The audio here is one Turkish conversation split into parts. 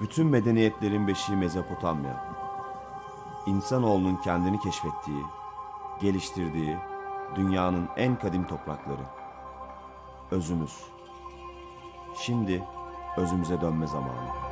Bütün medeniyetlerin beşiği Mezopotamya. İnsanoğlunun kendini keşfettiği, geliştirdiği dünyanın en kadim toprakları. Özümüz. Şimdi özümüze dönme zamanı.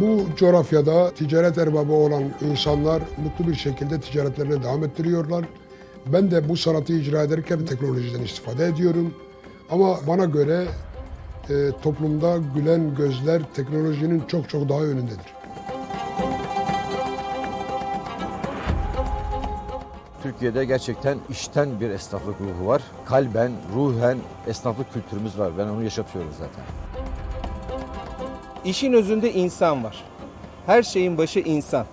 Bu coğrafyada ticaret erbabı olan insanlar mutlu bir şekilde ticaretlerine devam ettiriyorlar. Ben de bu sanatı icra ederken teknolojiden istifade ediyorum. Ama bana göre e, toplumda gülen gözler teknolojinin çok çok daha önündedir. Türkiye'de gerçekten işten bir esnaflık ruhu var. Kalben, ruhen esnaflık kültürümüz var. Ben onu yaşatıyorum zaten. İşin özünde insan var. Her şeyin başı insan.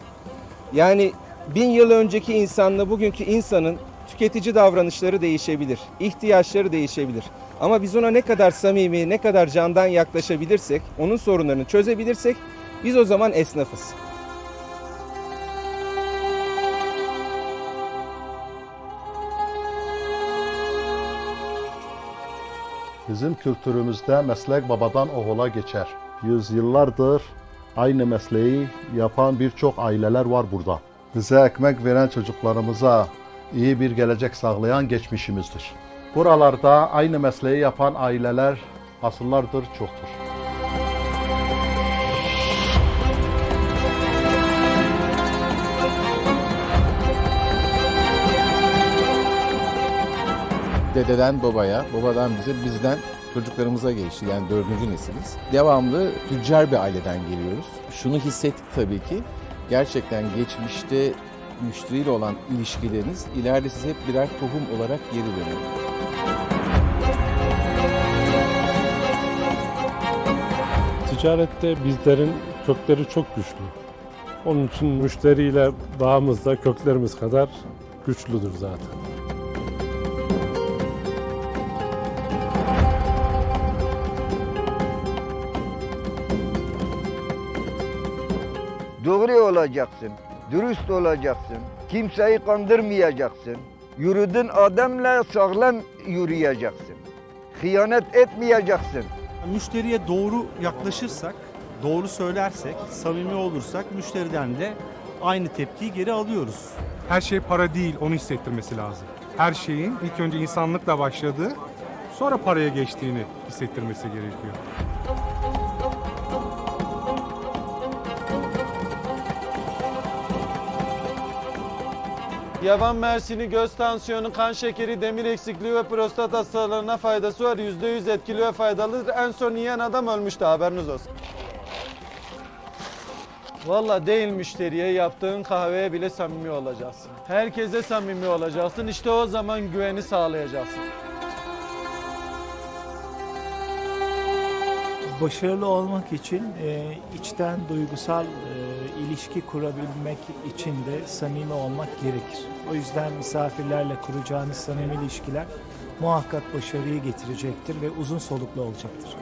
Yani bin yıl önceki insanla bugünkü insanın tüketici davranışları değişebilir. ihtiyaçları değişebilir. Ama biz ona ne kadar samimi, ne kadar candan yaklaşabilirsek, onun sorunlarını çözebilirsek biz o zaman esnafız. Bizim kültürümüzde meslek babadan oğula geçer. Yüzyıllardır aynı mesleği yapan birçok aileler var burada. Bize ekmek veren çocuklarımıza iyi bir gelecek sağlayan geçmişimizdir. Buralarda aynı mesleği yapan aileler asıllardır çoktur. dededen babaya, babadan bize, bizden çocuklarımıza geçti. Yani dördüncü nesiliz. Devamlı tüccar bir aileden geliyoruz. Şunu hissettik tabii ki. Gerçekten geçmişte müşteriyle olan ilişkileriniz ileride size hep birer tohum olarak geri dönüyor. Ticarette bizlerin kökleri çok güçlü. Onun için müşteriyle bağımız da köklerimiz kadar güçlüdür zaten. Doğru olacaksın, dürüst olacaksın, kimseyi kandırmayacaksın. Yürüdüğün adamla sağlam yürüyeceksin. Hıyanet etmeyeceksin. Müşteriye doğru yaklaşırsak, doğru söylersek, samimi olursak müşteriden de aynı tepkiyi geri alıyoruz. Her şey para değil, onu hissettirmesi lazım. Her şeyin ilk önce insanlıkla başladığı, sonra paraya geçtiğini hissettirmesi gerekiyor. Yaban mersini, göz tansiyonu, kan şekeri, demir eksikliği ve prostat hastalarına faydası var. %100 etkili ve faydalıdır. En son yiyen adam ölmüştü haberiniz olsun. Valla değil müşteriye yaptığın kahveye bile samimi olacaksın. Herkese samimi olacaksın. İşte o zaman güveni sağlayacaksın. Başarılı olmak için e, içten duygusal e, ilişki kurabilmek için de samimi olmak gerekir. O yüzden misafirlerle kuracağınız samimi ilişkiler muhakkak başarıyı getirecektir ve uzun soluklu olacaktır.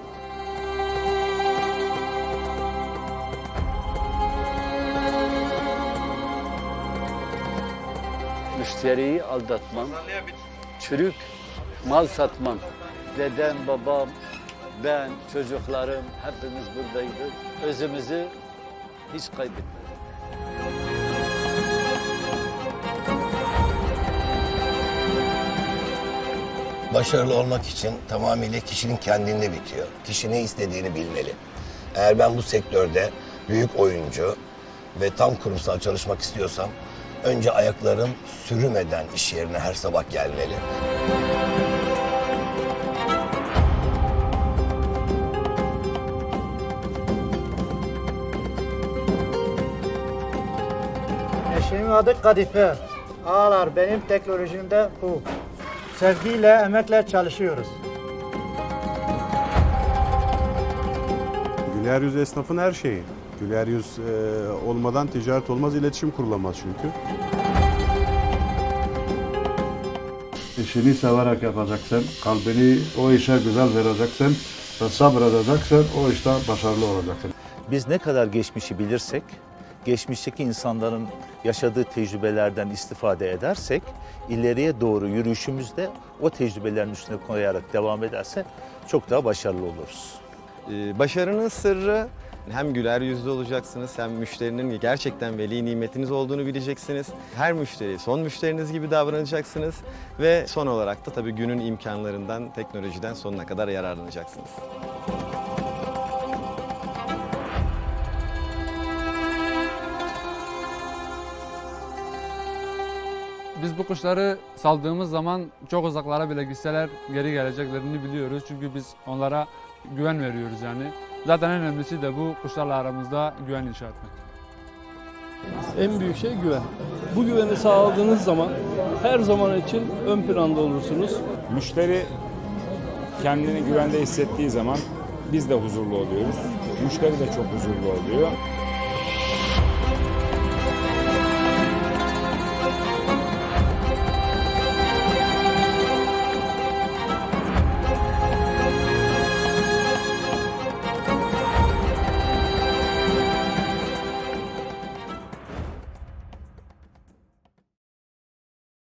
Müşteriyi aldatmam, çürük mal satmam. Dedem, babam, ben, çocuklarım hepimiz buradaydık. Özümüzü hiç kaybetmedik. Başarılı olmak için tamamıyla kişinin kendinde bitiyor. Kişi ne istediğini bilmeli. Eğer ben bu sektörde büyük oyuncu ve tam kurumsal çalışmak istiyorsam önce ayaklarım sürümeden iş yerine her sabah gelmeli. Eşimin adı Kadife. Ağlar benim teknolojimde bu. Sevgiyle, emekle çalışıyoruz. Güler yüz esnafın her şeyi. Güler yüz e, olmadan ticaret olmaz, iletişim kurulamaz çünkü. İşini severek yapacaksın. Kalbini o işe güzel vereceksin. Ve sabredeceksin. O işte başarılı olacaksın. Biz ne kadar geçmişi bilirsek, geçmişteki insanların yaşadığı tecrübelerden istifade edersek, ileriye doğru yürüyüşümüzde o tecrübelerin üstüne koyarak devam ederse çok daha başarılı oluruz. Ee, Başarının sırrı hem güler yüzlü olacaksınız hem müşterinin gerçekten veli nimetiniz olduğunu bileceksiniz. Her müşteri son müşteriniz gibi davranacaksınız ve son olarak da tabii günün imkanlarından, teknolojiden sonuna kadar yararlanacaksınız. Biz bu kuşları saldığımız zaman çok uzaklara bile gitseler geri geleceklerini biliyoruz. Çünkü biz onlara güven veriyoruz yani. Zaten en önemlisi de bu kuşlarla aramızda güven inşa etmek. En büyük şey güven. Bu güveni sağladığınız zaman her zaman için ön planda olursunuz. Müşteri kendini güvende hissettiği zaman biz de huzurlu oluyoruz. Müşteri de çok huzurlu oluyor.